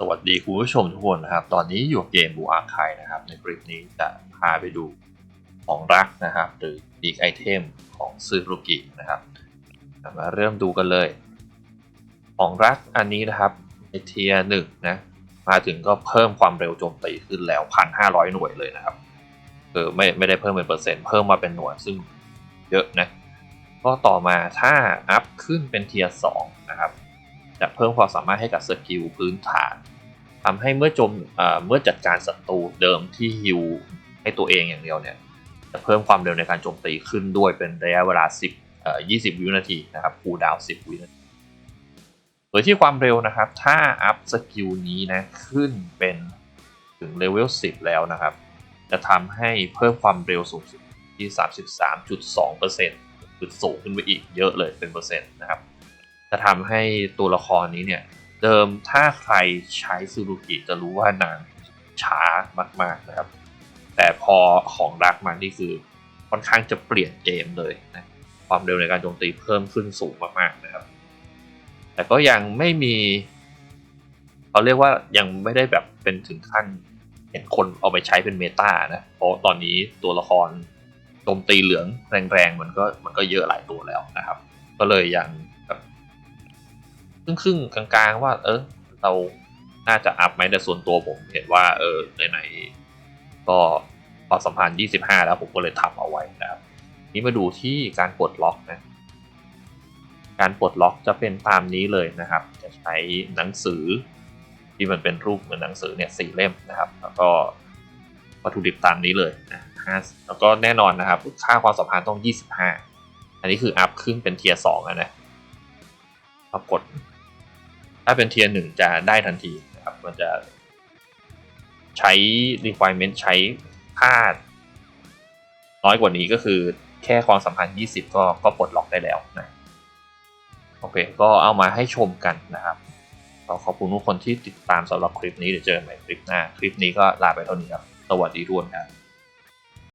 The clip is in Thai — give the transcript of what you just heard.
สวัสดีคุณผู้ชมทุกคนนะครับ ตอนนี้อยู่เกมบูอาร์คายนะครับ ในคลิปนี้จะพาไปดูของรักนะครับ หรืออีกไอเทมของซึรุกินะครับ มาเริ่มดูกันเลย ของรักอันนี้นะครับในเทียหนึ่งนะ มาถึงก็เพิ่มความเร็วโจมตีขึ้นแล้ว 1,500 หน่วยเลยนะครับเออไม่ไม่ได้เพิ่มเป็นเปอร์เซ็นต์เพิ่มมาเป็นหน่วยซึ่งเยอะนะ ก็ต่อมาถ้าอัพขึ้นเป็นเทียร์สอง จะเพิ่มความสามารถให้กับสกิลพื้นฐานทำให้เมื่อโจมเมื่อจัดการศัตรูเดิมที่ฮิวให้ตัวเองอย่างเดียวเนี่ยจะเพิ่มความเร็วในการโจมตีขึ้นด้วยเป็นระยะเวลา 10เอ่อ20 วินาทีนะครับคูดาว 10 วินาทีโดยที่ความเร็วนะครับ ถ้าอัพสกิลนี้นะขึ้นเป็นถึงเลเวล 10 แล้วนะครับ จะทำให้เพิ่มความเร็วสูงสุดที่ 33.2%คือสูงขึ้นไปอีกเยอะเลยเป็นเปอร์เซ็นต์นะครับ จะทำให้ตัวละครนี้เนี่ย เดิมถ้าใครใช้ซูรุกิจะรู้ว่านางช้ามากๆนะครับ แต่พอของรักมันนี่คือค่อนข้างจะเปลี่ยนเกมเลยนะความเร็วในการโจมตีเพิ่มขึ้นสูงมากๆนะครับ แต่ก็ยังไม่มีเขาเรียกว่ายังไม่ได้แบบเป็นถึงขั้นเห็นคนเอาไปใช้เป็นเมตานะเพราะตอนนี้ตัวละครโจมตีเหลืองแรงๆมันก็มันก็เยอะหลายตัวแล้วนะครับ ก็เลยยัง ครึ่งครึ่งๆ กลางๆ ว่า เออ เราน่าจะอัพไหมแต่ส่วนตัวผมเห็นว่า เออไหนๆก็ความสัมพันธ์ 25 แล้วผมก็เลยทำเอาไว้นะครับ นี้มาดูที่การปลดล็อกนะการปลดล็อกจะเป็นตามนี้เลยนะครับ จะใช้หนังสือที่มันเป็นรูปเหมือนหนังสือเนี่ยสี่เล่มนะครับ แล้วก็วัตถุดิบตามนี้เลยนะห้าแล้วก็แน่นอนนะครับ ค่าความสัมพันธ์ต้อง 25 อันนี้คืออัพขึ้นเป็นเทียร์สองอะนะ ปรากฏ ถ้าเป็นเทียร์หนึ่งจะได้ทันทีนะครับ มันจะใช้ requirement ใช้ค่าน้อยกว่านี้ก็คือแค่ความสัมพันธ์ 20 ก็ก็ปลดล็อกได้แล้วนะโอเค ก็เอามาให้ชมกันนะครับก็ขอบคุณทุกคนที่ติดตามสำหรับคลิปนี้เดี๋ยวเจอกันใหม่คลิปหน้า คลิปนี้ก็ลาไปเท่านี้ครับ สวัสดีทุกคนครับ